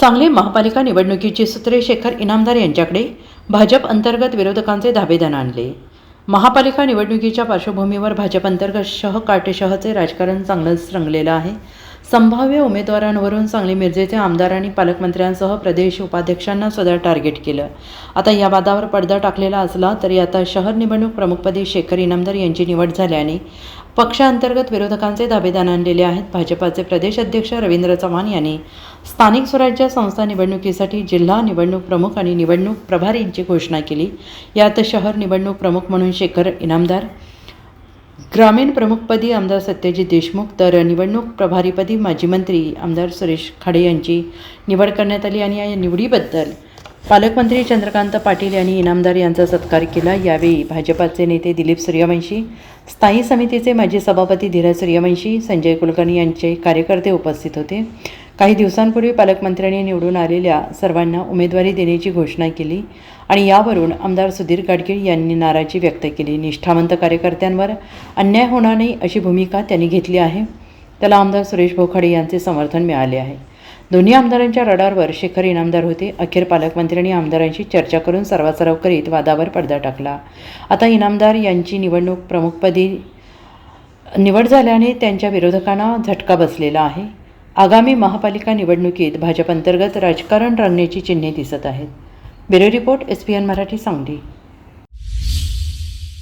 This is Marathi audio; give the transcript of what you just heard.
सांगली महापालिका निवडणुकीची सूत्रे शेखर इनामदार यांच्याकडे भाजप अंतर्गत विरोधकांचे धाबेदन आणले. महापालिका निवडणुकीच्या पार्श्वभूमीवर भाजप अंतर्गत शह काटेशहचे राजकारण चांगलंच रंगलेलं आहे. संभाव्य उमेदवारांवरून सांगली मिरजेचे आमदार आणि पालकमंत्र्यांसह प्रदेश उपाध्यक्षांना सुद्धा टार्गेट केलं. आता या वादावर पडदा टाकलेला असला तरी आता शहर निवडणूक प्रमुखपदी शेखर इनामदार यांची निवड झाल्याने पक्षांतर्गत विरोधकांचे दावेदान आणलेले आहेत. भाजपाचे प्रदेश अध्यक्ष रवींद्र चव्हाण यांनी स्थानिक स्वराज्य संस्था निवडणुकीसाठी जिल्हा निवडणूक प्रमुख आणि निवडणूक प्रभारींची घोषणा केली. यात शहर निवडणूक प्रमुख म्हणून शेखर इनामदार ग्रामीण प्रमुखपदी आमदार सत्यजित देशमुख तर निवडणूक प्रभारीपदी माजी मंत्री आमदार सुरेश खाडे यांची निवड करण्यात आली आणि या निवडीबद्दल पालकमंत्री चंद्रकांत पाटील यांनी इनामदार यांचा सत्कार केला. यावेळी भाजपाचे नेते दिलीप सूर्यवंशी स्थायी समितीचे माजी सभापती धीरज सूर्यवंशी संजय कुलकर्णी यांचे कार्यकर्ते उपस्थित होते. काही दिवसांपूर्वी पालकमंत्र्यांनी निवडून आलेल्या सर्वांना उमेदवारी देण्याची घोषणा केली आणि यावरून आमदार सुधीर गाडगीळ यांनी नाराजी व्यक्त केली. निष्ठावंत कार्यकर्त्यांवर अन्याय होणार नाही अशी भूमिका त्यांनी घेतली आहे. त्याला आमदार सुरेश भोखाडे यांचे समर्थन मिळाले आहे. दोन्ही आमदारांच्या रडारवर शेखर इनामदार होते. अखेर पालकमंत्र्यांनी आमदारांशी चर्चा करून सर्वासर्व करीत वादावर पडदा टाकला. आता इनामदार यांची निवडणूक प्रमुखपदी निवड झाल्याने त्यांच्या विरोधकांना झटका बसलेला आहे. आगामी महापालिका निवडणुकीत भाजप अंतर्गत राजकारण रंगण्याची चिन्हे दिसत आहेत. Bureau report S P N Marathi Sangli.